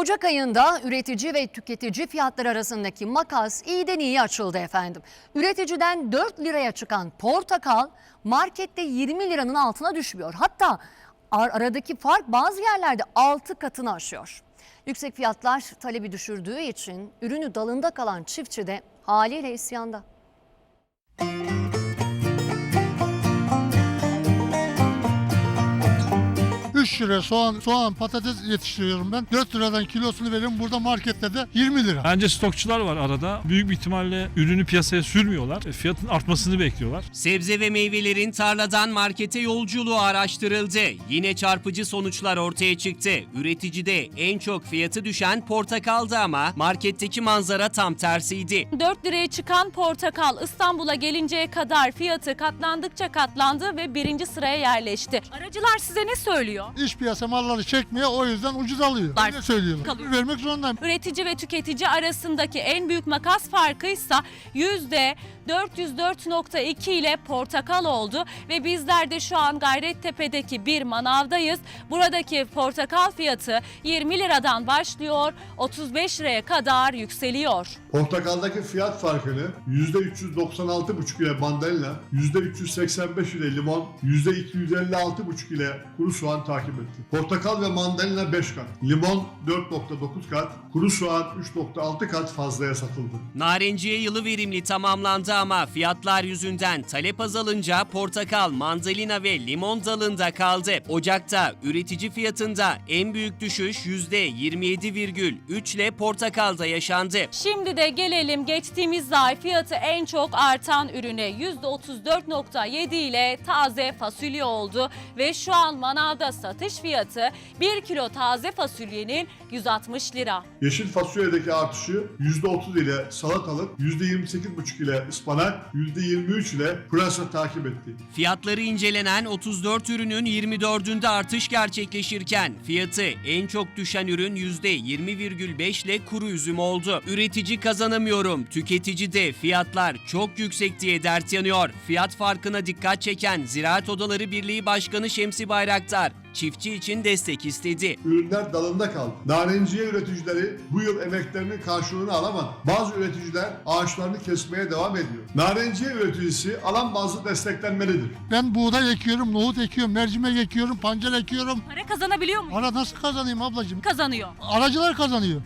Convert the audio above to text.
Ocak ayında üretici ve tüketici fiyatları arasındaki makas iyiden iyi açıldı efendim. Üreticiden 4 liraya çıkan portakal markette 20 liranın altına düşmüyor. Hatta ar- aradaki fark bazı yerlerde 6 katını aşıyor. Yüksek fiyatlar talebi düşürdüğü için ürünü dalında kalan çiftçi de haliyle isyanda. 3 lira soğan, soğan, patates yetiştiriyorum ben. 4 liradan kilosunu veriyorum. Burada markette de 20 lira. Bence stokçular var arada. Büyük bir ihtimalle ürünü piyasaya sürmüyorlar. E, Fiyatın artmasını bekliyorlar. Sebze ve meyvelerin tarladan markete yolculuğu araştırıldı. Yine çarpıcı sonuçlar ortaya çıktı. Üreticide en çok fiyatı düşen portakaldı ama marketteki manzara tam tersiydi. 4 liraya çıkan portakal İstanbul'a gelinceye kadar fiyatı katlandıkça katlandı ve birinci sıraya yerleşti. Aracılar size ne söylüyor? İş piyasa malları çekmiyor o yüzden ucuz alıyor. Lar- Öyle söylüyorlar. kalıyor. Vermek zorundayım. Üretici ve tüketici arasındaki en büyük makas farkı ise %404.2 ile portakal oldu ve bizler de şu an Gayrettepe'deki bir manavdayız. Buradaki portakal fiyatı 20 liradan başlıyor, 35 liraya kadar yükseliyor. Portakaldaki fiyat farkını %396,5 ile mandalina, %385 ile limon, %256,5 ile kuru soğan takip etti. Portakal ve mandalina 5 kat, limon 4.9 kat, kuru soğan 3.6 kat fazlaya satıldı. Narenciye yılı verimli tamamlandı ama fiyatlar yüzünden talep azalınca portakal, mandalina ve limon dalında kaldı. Ocakta üretici fiyatında en büyük düşüş %27,3 ile portakalda yaşandı. Şimdi de gelelim geçtiğimiz ay fiyatı en çok artan ürüne %34.7 ile taze fasulye oldu ve şu an manavda satış fiyatı 1 kilo taze fasulyenin 160 lira. Yeşil fasulyedeki artışı %30 ile salatalık, %28,5 ile ıspanak, %23 ile pırasa takip etti. Fiyatları incelenen 34 ürünün 24'ünde artış gerçekleşirken fiyatı en çok düşen ürün %20,5 ile kuru üzüm oldu. Üretici kazanamıyorum, tüketici de fiyatlar çok yüksek diye dert yanıyor. Fiyat farkına dikkat çeken Ziraat Odaları Birliği Başkanı Şemsi Bayraktar çiftçi için destek istedi. ürünler dalında kaldı. Narenciye üreticileri bu yıl emeklerinin karşılığını alamadı. Bazı üreticiler ağaçlarını kesmeye devam ediyor. Narenciye üreticisi alan bazı desteklenmelidir. Ben buğday ekiyorum, nohut ekiyorum, mercimek ekiyorum, pancar ekiyorum. Para kazanabiliyor mu? Para nasıl kazanayım ablacığım? Kazanıyor. Aracılar kazanıyor.